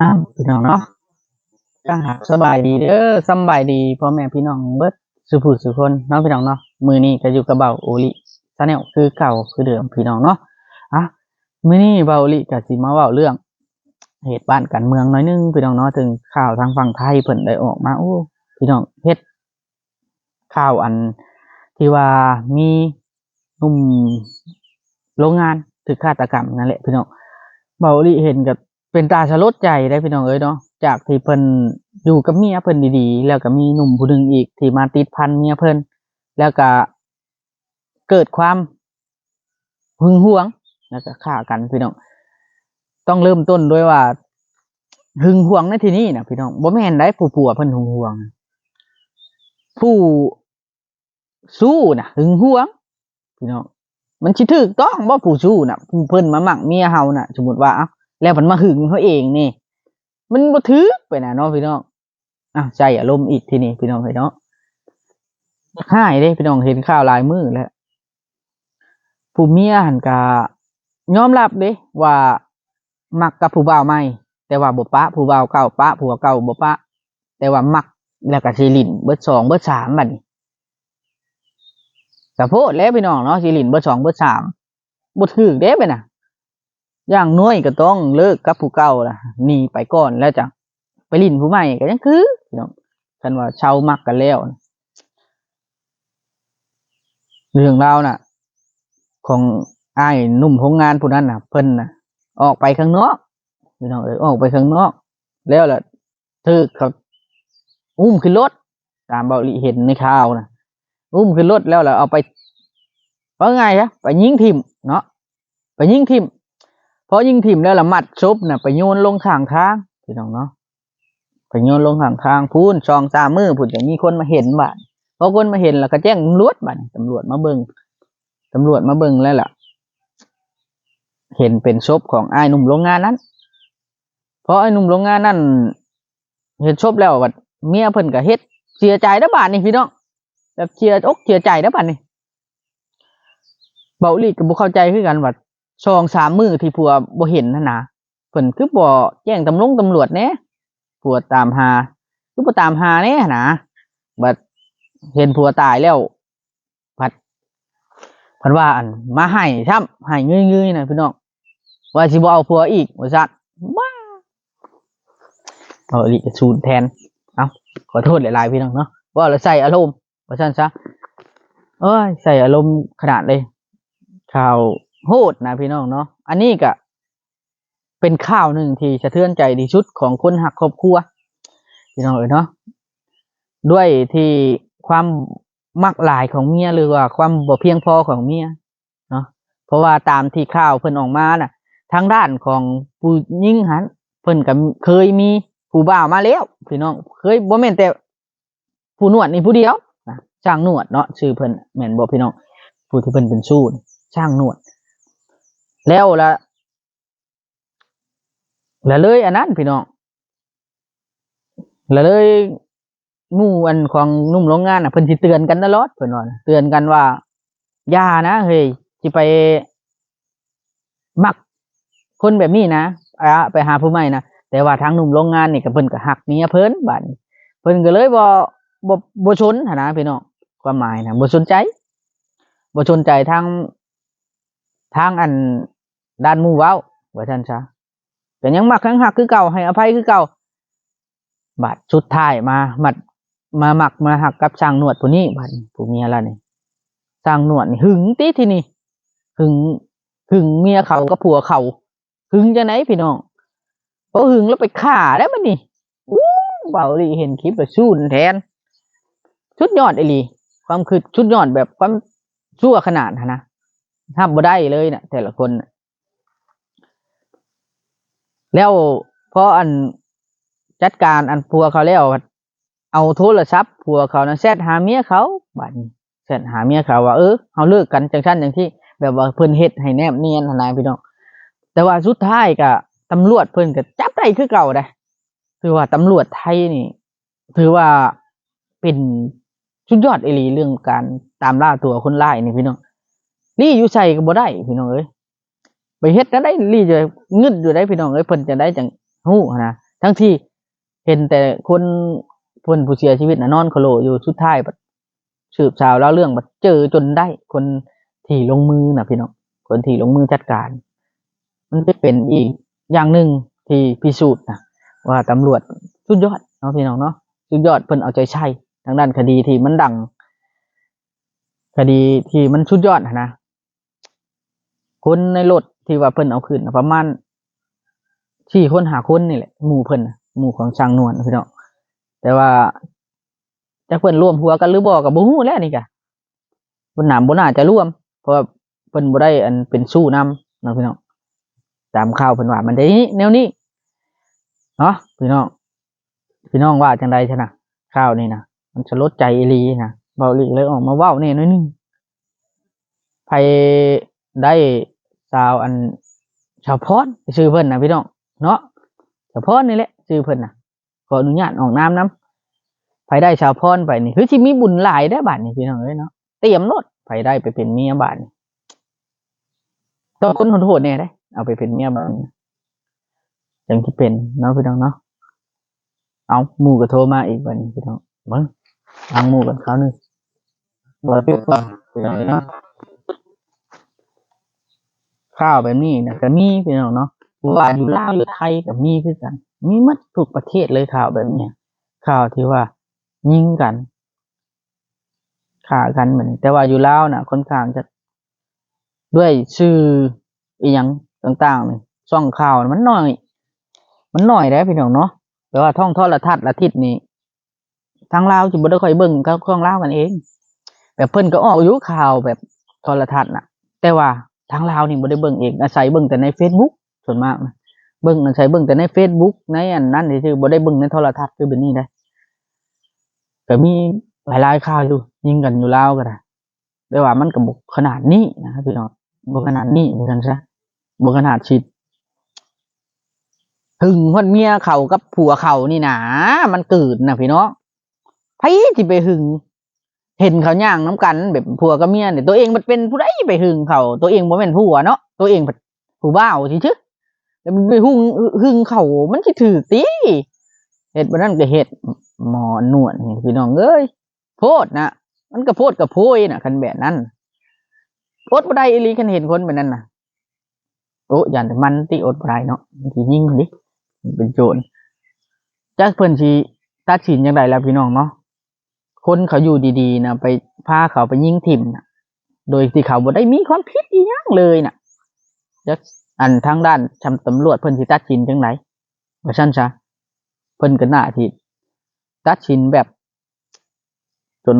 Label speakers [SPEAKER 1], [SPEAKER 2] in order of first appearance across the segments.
[SPEAKER 1] อ้าวพี่น้องเนาะก็หาสบายดีเด้อสบายดีพ่อแม่พี่น้องเบิดสุผู้สุคนเนาะพี่น้องเนาะมือนี้ก็อยู่กับเบาโอลิซาแนลคือเก่าคือเดิมพี่น้องเนาะอะมือนี้เบาโอลิก็สิมาเว้าเรื่อง เหตุบ้านการเมืองน้อยนึงพี่น้องเนาะถึงข่าวทางฝั่งไทยเพิ่นได้ออกมาโอ้พี่น้องเฮ็ดข่าวอันที่ว่ามีนุ่มโรงงานถูกฆาตกรรมนั่นแหละพี่น้องเบาโอลิเห็นกับ เป็นตาสลดใจได้พี่น้องเอ้ยเนาะจากที่เพิ่นอยู่กับเมียเพิ่นดีๆ แล้วก็มีหนุ่มผู้หนึ่งอีกที่มาติดพันเมียเพิ่นแล้วก็เกิดความหึงหวงแล้วก็ฆ่ากันพี่น้องต้องเริ่มต้นด้วยว่าหึงหวงในที่นี้นะพี่น้องบ่แม่นได้ผู้ผัวเพิ่นหึงหวง ผู้สู้นะหึงหวงพี่น้องมันสิถูกต้องบ่ผู้สู้นะผู้เพิ่นมาหมักเมียเฮาน่ะสมมติว่าอ้า แล้วมันมาหึงเขาเองนี่ มันบ่ถือไปนะเนาะพี่น้องอ้าวใจอารมณ์อีกทีนี้พี่น้องพี่น้องหายเด้พี่น้องเห็นข่าวหลายมือแล้วผู้เมียหันกายอมรับเด้ว่ามักกับผู้บ่าวใหม่แต่ว่าบ่ปะผู้บ่าวเก่าปะผัวเก่าบ่ปะ แต่ว่ามักแล้วก็สิลินเบิดสองเบิดสามบัดนี้ก็โพดแล้วพี่น้องเนาะสิลินเบิดสองเบิดสามบ่ถูกเด้ไปน่ะ อย่างน้อยก็ต้องเลิกกับผู้เก่าล่ะหนีไปก่อนแล้วจังไปลิ้นผู้ใหม่ก็ยังคือพี่น้องคันว่าเช่ามักกันแล้วนะเรื่องราวน่ะ ของไอ้นุ่มโรงงานผู้นั้นน่ะ เพิ่นน่ะ ออกไปข้างนอกพี่น้องเอ้ยออกไปข้างนอก แล้วล่ะถือเขาอุ้มขึ้นรถตามเบาลีเห็นในข่าวนะอุ้มขึ้นรถแล้วล่ะเอาไปว่าไงฮะไปยิงทิมเนาะไปยิงทิม พอยิงทิมแล้วละมัดซบน่ะไปโยนลงข้างทางพี่น้องเนาะไปโยนลงข้างทางพูนซองตามมือพูนจะมีคนมาเห็นบ้านพอคนมาเห็นแล้วก็แจ้งตำรวจบ้านตำรวจมาเบิงตำรวจมาเบิงแล้วล่ะ เห็นเป็นศพของไอ้หนุ่มโรงงานนั้น เพราะไอ้หนุ่มโรงงานนั่นเห็นศพแล้วบัดเมียเพิ่นก็เฮ็ดเสียใจเด้อบาดนี่พี่น้องแบบเสียอกเสียใจเด้อบาดนี่เบาลีก็บ่เข้าใจคือกันว่า สองสามมือที่ผัวบ่เห็นนั่นนะเพิ่นคือบ่แจ้งตำรวจตำรวจแหน่ผัวตามหา คือบ่ตามหาแหน่นะบัดเห็นผัวตายแล้วบัดเพิ่นว่าอันมาให้ซ้ำให้เงยๆนะพี่น้องว่าสิบ่เอาผัวอีกว่าซั่นว้าเอาอีกสูนแทนเอาขอโทษหลายๆพี่น้องเนาะว่าเราใส่อารมณ์ว่าซั่นซะเอ้ยใส่อารมณ์ขนาดเลยข่าว โหดนะพี่น้องเนาะอันนี้ก็เป็นข่าวหนึ่งที่สะเทือนใจที่สุดของคนหักครอบครัวพี่น้องเอ๋ยเนาะด้วยที่ความมักหลายของเมียหรือว่าความบ่เพียงพอของเมียเนาะเพราะว่าตามที่ข่าวเพิ่นออกมาน่ะ ทางด้านของผู้ยิ่งหันเพิ่นก็เคยมีผู้บ่าวมาแล้วพี่น้อง เคยบ่แม่นแต่ผู้นวดนี่ผู้เดียวนะช่างนวดเนาะชื่อเพิ่นแม่นบ่พี่น้องผู้ที่เพิ่นเป็นชู้ช่างนวด แล้วละล้วเลยอันนั้นพี่น้องล้วเลยหมู่อันของนุ่มโรงงานน่ะเพิ่นสิเตือนกันตลอดเพิ่นว่าเตือนกันว่าอย่านะเฮ้ยสิไปมักคนแบบนี้นะอะไปหาผู้ใหม่นะแต่ว่าทางหนุ่มโรงงานนี่ก็เพิ่นก็หักเมียเพิ่นบาดนี้เพิ่นก็เลยบ่บ่บ่ชนหั้นนะพี่น้องความหมายนะบ่สนใจบ่สนใจทาง ทางอันด้านมู่เว้าว่าซั่นซะก็ยังมักยังหักคือเก่าให้อภัยคือเก่าบาดสุดท้ายมามัดมาหมักมาหักกับช่างนวดผู้นี้บาดผู้เมียละนี่ช่างนวดนี่หึงติทีนี่หึงหึงเมียเขากับผัวเขาหึงจะไหนพี่น้องเพอหึงแล้วไปฆ่าได้มันนี่อู้เบาดีเห็นคลิปแบบชูนแทน ชุดยอดไอลีความคือชุดยอดแบบความชั่วขนาดนะ ทับบ่ได้เลยนะแต่ละคน แล้วพออันจัดการอันผัวเขาแล้วเอาโทรศัพท์ผัวเขานะแซดหาเมียเขาบัดนี้แซดหาเมียเขาว่าเออเขาเลิกกันจังชั้นอย่างที่ แบบว่าเพิ่นเฮ็ดให้แนบเนียนทนายพี่น้องแต่ว่าสุดท้ายก็ตำรวจเพิ่นก็จับได้คือเก่าได้คือว่าตำรวจไทยนี่ ถือว่าเป็นสุดยอดเอลีเรื่องการตามล่าตัวคนร้ายนี่พี่น้อง ลี่อยู่ใส่ก็บ่ได้พี่น้องเอ้ยไปเฮ็ดนั้นได้ลี่จะงึดอยู่ได้พี่น้องเอ้ยเพิ่นจะได้จังฮู้นะทั้งที่เห็นแต่คนเพิ่นผู้เสียชีวิตน่ะนอนโคโลอยู่สุดท้ายบัดสืบสาวแล้วเรื่องบัดเจอจนได้ คนที่ลงมือน่ะพี่น้องคนที่ลงมือจัดการ มันจะเป็นอีกอย่างหนึ่งที่พิสูจน์นะว่าตำรวจสุดยอดเนาะพี่น้องเนาะสุดยอดเพิ่นเอาใจใช่ทางด้านคดีที่มันดัง คดีที่มันสุดยอดนะ คนในรถที่ว่าเพิ่นเอาขึ้นประมาณสี่คนหาคนนี่แหละหมู่เพิ่นหมู่ของช่างนวลพี่น้องแต่ว่าจะเพิ่นร่วมหัวกันหรือบ่กับบ่ฮู้แล้วนี่กะบนหนามบ่น่าจะร่วม เพราะเพิ่นบ่ได้อันเป็นสู้นำนะพี่น้องตามข่าวเพิ่นว่ามันได้แนวนี้เนาะพี่น้องพี่น้องว่าจังไดชนะข่าวนี่นะมันจะลดใจอีลีนะเบาหลีเลยออกมาเว้าแน่น้อยนึงไผได้ สาวอันชาวพรชื่อเพิ่นนะพี่น้องเนาะชาวพรนี่แหละชื่อเพิ่นน่ะขออนุญาตออกน้ำน้ำไปได้ชาวพรไปนี่คือที่มีบุญหลายได้อบาทนี่พี่น้องเอ้ยเนาะเตรียมรถไปได้ไปเป็นเมียบาทนี่ต้องคนโหดๆเนี่ยได้ เอาไปเป็นเมียบาทนี่จังที่เป็นเนาะพี่น้องเนาะเอาหมู่ก็โทรมาอีกวันนี้พี่น้องเบิ้งทางหมู่กันเขาหนึ่งบ่ปิดก่อนพี่น้องเอ้ยเนาะ ข้าวแบบนี้นะก็มีพี่น้องเนาะว่าอยู่ลาวอยู่ไทยกับมีคือกัน มีมัดทุกประเทศเลยข่าวแบบเนี้ยข่าวที่ว่ายิงกันฆ่ากันเหมือนแต่ว่าอยู่ลาวน่ะค่อนข้างจะด้วยชื่ออีหยังต่างๆนี่ช่องข่าวมันน้อย มันน้อยได้พี่น้องเนาะแต่ว่าท่องทอดละทัดละทิศนี่ทางลาวจิบ่ได้ค่อยเบิ่งกับข้องลาวกันเอง แบบเพิ่นก็ออกอยู่ข่าวแบบโทรทัศน์น่ะ แต่ว่า ทางลาวนี่บ่ได้เบิ่งเองอาศัยเบิ่งแต่ใน Facebook ส่วนมากนะเบิ่งนั่นใช้เบิ่งแต่ใน Facebook ในอันนั้นซื่อบ่ได้เบิ่งในโทรทัศน์คือแบบนี้ได้ก็มีหลายๆข่าวอยู่ยิงกันอยู่ลาวก็ได้แต่ว่ามันก็บ่ขนาดนี้นะครับพี่น้องบ่ขนาดนี้เหมือนกันซะบ่ขนาดชิดหึงฮอดเมียเขากับผัวเขานี่นะมันเกิดนะพี่น้องไผสิไปหึง เห็นเขาย่างน้ำกันแบบผัวกับเมียเนี่ยตัวเองมันเป็นผู้ใดไปหึงเขาตัวเองบ่แม่นผัวเนาะตัวเองเป็นผู้บ่าวซื่อๆแล้วมันไปหึงหึงเขามันสิถือตีเห็ดบันนั้นก็เห็ดหมอนวดพี่น้องเอ้ยโพดนะมันก็โพดกับโพยนะคันแบบนั้นอดบ่ได้อีลีคันเห็นคนแบบนั้นนะโอ้ยันแต่มันที่อดบ่ได้เนาะมันสิยิงนดิเป็นโจรจักเพิ่นสิตัดสินจังไดล่ะพี่น้องเนาะ คนเขาอยู่ดีๆนะไปพาเขาไปยิงถิ่มนะโดยที่เขาบ่ได้มีความผิดอีหยังเลยน่ะจักอันทางด้านชำตำรวจเพิ่นสิตัดสินจังไดว่าซั่นซะเพิ่นก็น่าที่ตัดสินแบบ จน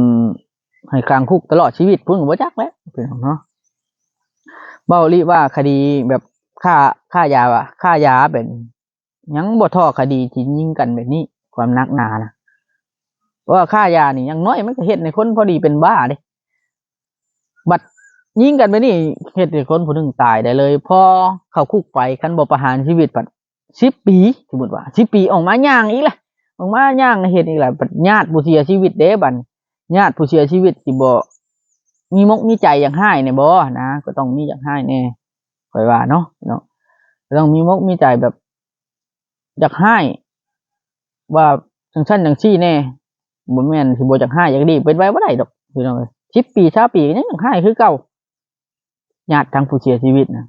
[SPEAKER 1] ให้กลางคุกตลอดชีวิตเพิ่นก็บ่จักแล้วพี่น้องเนาะเบ้าลิว่าคดีแบบค่าค่ายาว่ะค่ายาแบบนี้ยังบ่ท้อคดีที่ยิงกันแบบนี้ความนักหนานะเพราะ ว่าค่ายานี่อยังน้อยมันก็เฮ็ดในคนพอดีเป็นบ้าเด้บัดยิงกันไปนี่เฮ็ดให้คนผู้หนึ่งตายได้เลย พอเข้าคุกไปคันบ่ประหารชีวิตปัดสิบปีสมมุติว่าสิบปีออกมาย่างอีกแหละออกมาย่างเฮ็ดอีกแหละปัดญาติผู้เสียชีวิตเด้บัดญาติผู้เสียชีวิตสิบ่มีมกมีใจอย่างให้เนี่ยบ่นะก็ต้องมีอย่างให้แน่คอยว่าเนาะเนาะต้องมีมกมีใจแบบอยากให้ว่าจังซั่นจังซี่แน่ บ่แม่นสิบ่อยากให้อยากดีเป็นไว้บ่ได้ดอกพี่น้องเอ้ย10ปี20ปีก็ยังอยากให้คือเก่าญาติทางผู้เสียชีวิตนะ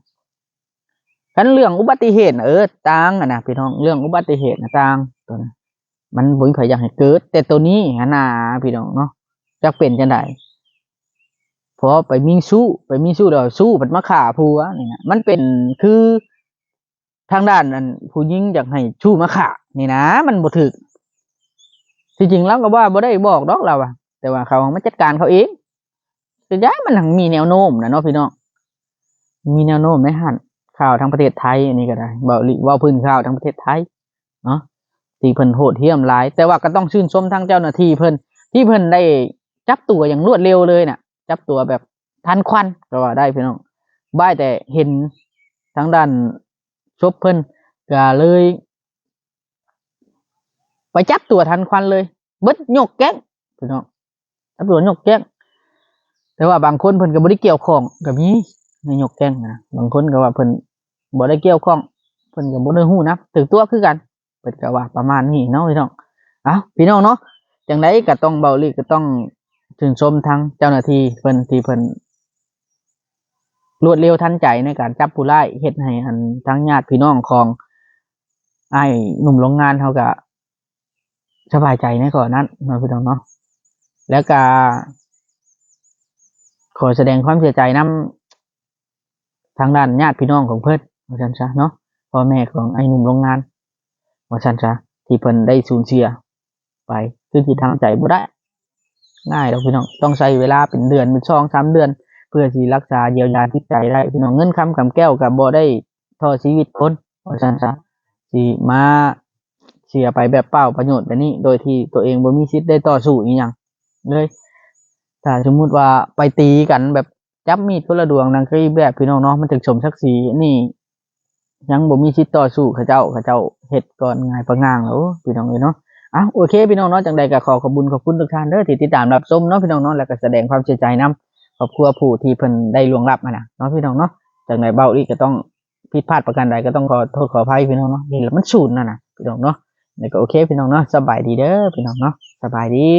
[SPEAKER 1] ฉันเรื่องอุบัติเหตุเออต่างอะนะพี่น้องเรื่องอุบัติเหตุนะต่างตัวนะมันบุญไผอยากให้เกิด แต่ตัวนี้นนาพี่น้องเนาะจะเป็นจังไดเพราะไปมีสู้ไปมีสู้เดี๋ยวสู้มันมาฆ่าผัวนี่นะมันเป็นคือทางด้านนั้นผู้หญิงอยากให้ชู้มาฆ่านี่นะ มันบ่ถึก ที่จริงแล้วก็ว่าบ่ได้บอกดอกเราอะแต่ว่าเขามาจัดการเขาเองแต่ย้ายมันหังมีแนวโน้มนะเนาะพี่น้องมีแนวโน้มในหันข่าวทั้งประเทศไทยอันนี้ก็ได้เบาหลีเว่าพื้นข่าวทั้งประเทศไทยเนาะที่เพิ่นโหดเหี้ยมหลาย แต่ว่าก็ต้องชื่นชมทางเจ้าหน้าที่เพิ่นที่เพิ่นได้จับตัวอย่างรวดเร็วเลยน่ะ จับตัวแบบทันควันก็ว่าได้พี่น้องบ้ายแต่เห็นทางด้านชบเพิ่นก็เลย ไปจับตัวทันควันเลยเบิดยกแก๊งพี่น้องจับตัวยกแก๊งแต่ว่าบางคนเพิ่นก็บ่ได้เกี่ยวข้องกับนี้ในยกแกล้งนะบางคนก็ว่าเพิ่นบ่ได้เกี่ยวข้องเพิ่นก็บ่ได้ฮู้นะถึงตัวคือกันเปิดกะว่าประมาณนี้เนาะพี่น้องเอ้าพี่น้องเนาะจังไดก็ต้องเบาลีก็ต้องชื่นชมทางเจ้าหน้าที่เพิ่นที่เพิ่นรวดเร็วทันใจในการจับผู้ร้ายเฮ็ดให้อันทั้งญาติพี่น้องของไอ้หนุ่มโรงงานเขาก็ สบายใจในก่อนนั้นเนาะพี่น้องเนาะแล้วก็ขอแสดงความเสียใจนํทางด้านญาติพี่น้องของเพิ่อนว่าซั่นซะเนาะพ่อแม่ของไอ้หนุ่มโรงงานว่าฉันซะที่เพิ่นได้สูญเสียไปคือที่ทางใจบ่ได้ ง่ายดอกพี่น้องต้องใช้เวลาเป็นเดือนเป็นสองสามเดือน เพื่อที่รักษาเยียวยาจิตใจได้พี่น้องเงินคำกำแก้วกับบ่ได้ทอชีวิตคนว่าฉันซะที่มา เสียไปแบบเปล่าประโยชน์แบบนี้ โดยที่ตัวเองบ่มีสิทธิ์ได้ต่อสู้อีหยังเลยถ้าสมมุติว่าไปตีกันแบบจับมีดคนละดวงนั่นคือแบบพี่น้องเนาะมันถึงสมศักดิ์ศรีนี่ ยังบ่มีสิทธิ์ต่อสู้เขาเจ้าเขาเจ้าเฮ็ดก่อนง่ายประง่างแล้วพี่น้องเอ้ยเนาะอ้าวโอเคพี่น้องเนาะจังใดก็ขอขอบคุญขอบคุณทุกท่านเด้อที่ติดตามรับชมเนาะพี่น้องเนาะแล้วก็แสดงความเสียใจนํครอบครัวผู้ที่เพิ่นได้ล่วงลับมานะเนาะพี่น้องเนาะจังใดเบาอีกก็ต้องผิดพลาดประการใดก็ต้องขอโทษขออภัยพี่น้องเนาะนี่แหละมันสูญน่ะนะพี่น้องเนาะ นี่ก็โอเคพี่น้องเนาะสบายดีเด้อพี่น้องเนาะสบายดี